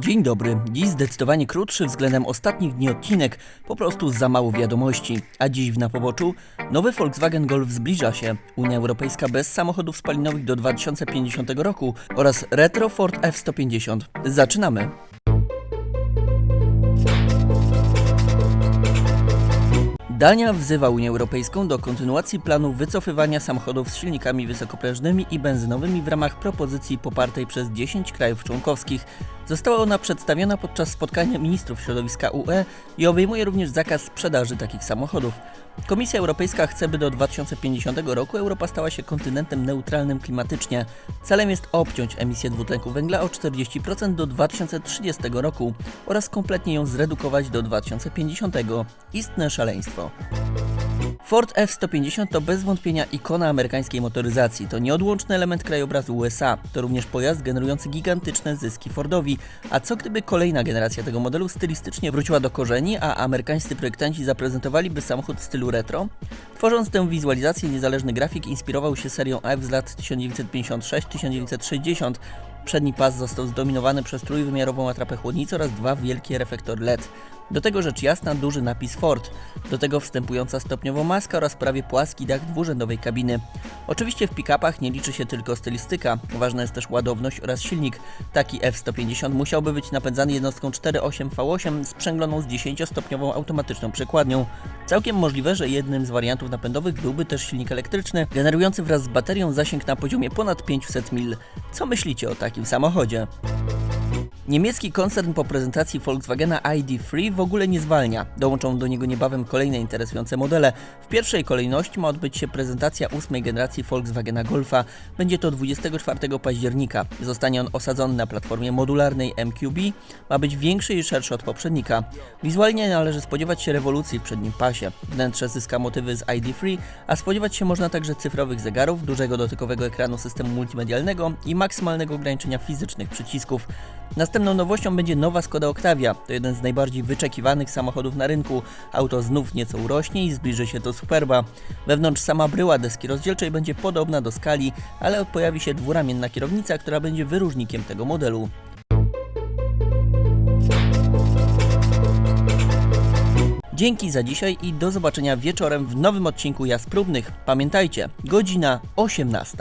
Dzień dobry. Dziś zdecydowanie krótszy względem ostatnich dni odcinek, po prostu za mało wiadomości. A dziś w napoboczu nowy Volkswagen Golf zbliża się, Unia Europejska bez samochodów spalinowych do 2050 roku oraz retro Ford F-150. Zaczynamy. Dania wzywa Unię Europejską do kontynuacji planu wycofywania samochodów z silnikami wysokoprężnymi i benzynowymi w ramach propozycji popartej przez 10 krajów członkowskich. Została ona przedstawiona podczas spotkania ministrów środowiska UE i obejmuje również zakaz sprzedaży takich samochodów. Komisja Europejska chce, by do 2050 roku Europa stała się kontynentem neutralnym klimatycznie. Celem jest obciąć emisję dwutlenku węgla o 40% do 2030 roku oraz kompletnie ją zredukować do 2050. Istne szaleństwo. Ford F-150 to bez wątpienia ikona amerykańskiej motoryzacji. To nieodłączny element krajobrazu USA. To również pojazd generujący gigantyczne zyski Fordowi. A co gdyby kolejna generacja tego modelu stylistycznie wróciła do korzeni, a amerykańscy projektanci zaprezentowaliby samochód w stylu retro? Tworząc tę wizualizację, niezależny grafik inspirował się serią F z lat 1956-1960. Przedni pas został zdominowany przez trójwymiarową atrapę chłodnicy oraz dwa wielkie reflektory LED. Do tego rzecz jasna duży napis Ford, do tego wstępująca stopniowo maska oraz prawie płaski dach dwurzędowej kabiny. Oczywiście w pick-upach nie liczy się tylko stylistyka, ważna jest też ładowność oraz silnik. Taki F-150 musiałby być napędzany jednostką 4.8 V8 sprzęgloną z 10-stopniową automatyczną przekładnią. Całkiem możliwe, że jednym z wariantów napędowych byłby też silnik elektryczny, generujący wraz z baterią zasięg na poziomie ponad 500 mil. Co myślicie o takim samochodzie? Niemiecki koncern po prezentacji Volkswagena ID3 w ogóle nie zwalnia. Dołączą do niego niebawem kolejne interesujące modele. W pierwszej kolejności ma odbyć się prezentacja ósmej generacji Volkswagena Golfa. Będzie to 24 października. Zostanie on osadzony na platformie modularnej MQB. Ma być większy i szerszy od poprzednika. Wizualnie należy spodziewać się rewolucji w przednim pasie. Wnętrze zyska motywy z ID3, a spodziewać się można także cyfrowych zegarów, dużego dotykowego ekranu systemu multimedialnego i maksymalnego ograniczenia fizycznych przycisków. Następną nowością będzie nowa Skoda Octavia. To jeden z najbardziej wyczekiwanych samochodów na rynku. Auto znów nieco urośnie i zbliży się do Superba. Wewnątrz sama bryła deski rozdzielczej będzie podobna do skali, ale pojawi się dwuramienna kierownica, która będzie wyróżnikiem tego modelu. Dzięki za dzisiaj i do zobaczenia wieczorem w nowym odcinku Jazd Próbnych. Pamiętajcie, godzina 18.